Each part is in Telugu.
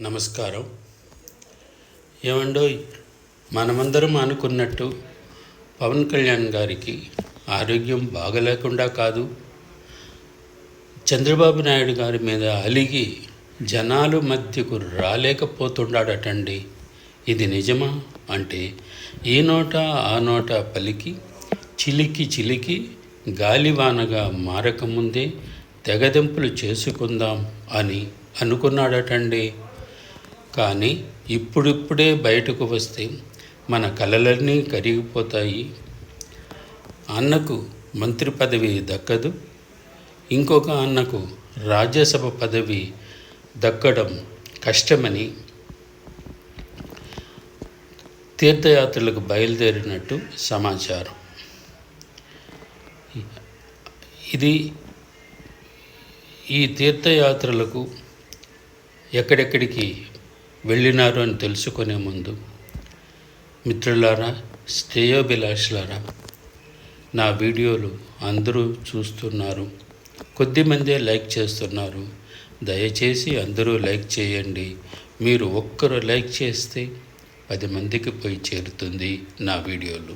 నమస్కారం. ఏమండో మనమందరం అనుకున్నట్టు పవన్ కళ్యాణ్ గారికి ఆరోగ్యం బాగలేకుండా కాదు. చంద్రబాబు నాయుడు గారి మీద అలిగి జనాలు మధ్యకు రాలేకపోతున్నాడటండి ఇది నిజమా? అంటే ఈ నోట ఆ నోట పలికి చిలికి చిలికి గాలివానగా మారకముందే తెగదెంపులు చేసుకుందాం అని అనుకున్నాడటండి. కానీ ఇప్పుడిప్పుడే బయటకు వస్తే మన కలలన్నీ కరిగిపోతాయి. అన్నకు మంత్రి పదవి దక్కదు. ఇంకొక అన్నకు రాజ్యసభ పదవి దక్కడం కష్టమని తీర్థయాత్రలకు బయలుదేరినట్టు సమాచారం. ఇది ఈ తీర్థయాత్రలకు ఎక్కడెక్కడికి వెళ్ళినారు అని తెలుసుకునే ముందు మిత్రులారా శ్రేయోభిలాషులారా నా వీడియోలు అందరూ చూస్తున్నారు. కొద్దిమందే లైక్ చేస్తున్నారు. దయచేసి అందరూ లైక్ చేయండి. మీరు ఒక్కరు లైక్ చేస్తే పది మందికి పోయి చేరుతుంది నా వీడియోలు.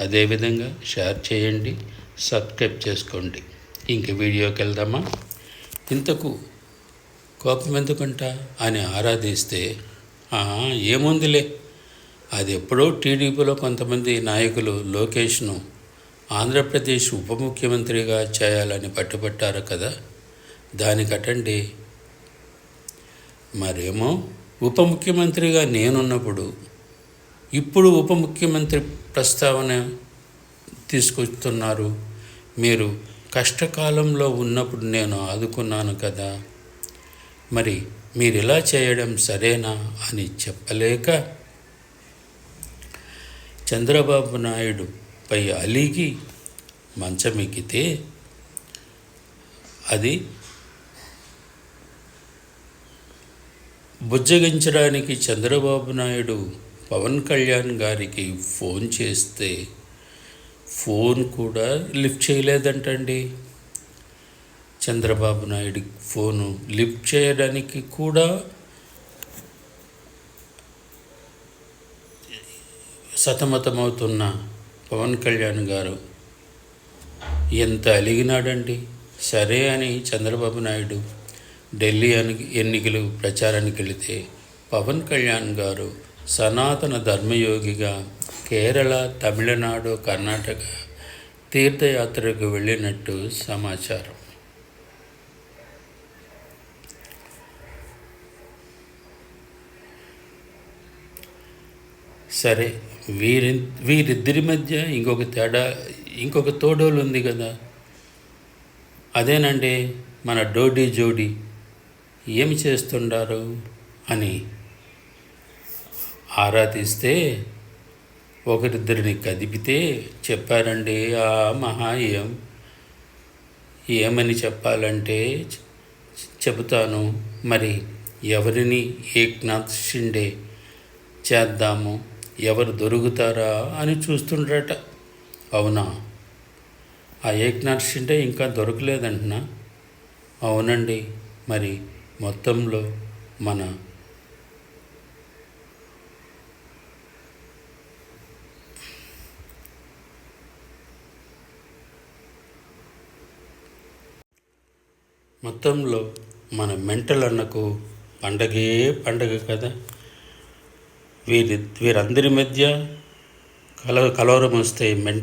అదేవిధంగా షేర్ చేయండి సబ్స్క్రైబ్ చేసుకోండి. ఇంక వీడియోకి వెళ్దామా? ఇంతకు కోపం ఎందుకంట? అని ఆరాధిస్తే ఏముందిలే. అది ఎప్పుడో టీడీపీలో కొంతమంది నాయకులు లోకేష్ను ఆంధ్రప్రదేశ్ ఉప ముఖ్యమంత్రిగా చేయాలని పట్టుబట్టారు కదా దానికటండి మరేమో ఉప ముఖ్యమంత్రిగా నేనున్నప్పుడు ఇప్పుడు ఉప ముఖ్యమంత్రి ప్రస్తావన తీసుకొస్తున్నారు. మీరు కష్టకాలంలో ఉన్నప్పుడు నేను ఆదుకున్నాను కదా మరి మీరు ఇలా చేయడం సరేనా అని చెప్పలేక చంద్రబాబు నాయుడు పై అలిగి మంచమెక్కితే అది బుజ్జగించడానికి చంద్రబాబు నాయుడు పవన్ కళ్యాణ్ గారికి ఫోన్ చేస్తే ఫోన్ కూడా లిఫ్ట్ చేయలేదంటండి. చంద్రబాబు నాయుడు ఫోను లిఫ్ట్ చేయడానికి కూడా సతమతమవుతున్న పవన్ కళ్యాణ్ గారు ఎంత అలిగినాడండి. సరే అని చంద్రబాబు నాయుడు ఢిల్లీ ఎన్నికలు ప్రచారానికి వెళితే పవన్ కళ్యాణ్ గారు సనాతన ధర్మయోగిగా కేరళ తమిళనాడు కర్ణాటక తీర్థయాత్రకు వెళ్ళినట్టు సమాచారం. సరే వీరి వీరిద్దరి మధ్య ఇంకొక తేడా ఇంకొక తోడోలు ఉంది కదా. అదేనండి మన డోడీ జోడి ఏమి చేస్తుండారు అని ఆరా తీస్తే ఒకరిద్దరిని కదిపితే చెప్పారండి ఆ మహా ఏం ఏమని చెప్పాలంటే చెబుతాను. మరి ఎవరిని ఏ షిండే చేద్దాము? ఎవరు దొరుకుతారా అని చూస్తుండ్రట. అవునా? ఆ ఏక్నాథ్ అంటే ఇంకా దొరకలేదంటున్నా. అవునండి మరి మొత్తంలో మన మొత్తంలో మన మెంటల్ అన్నకు పండగే పండగ కదా. వీరి వీరందరి మధ్య కల కలవరం వస్తే మెంట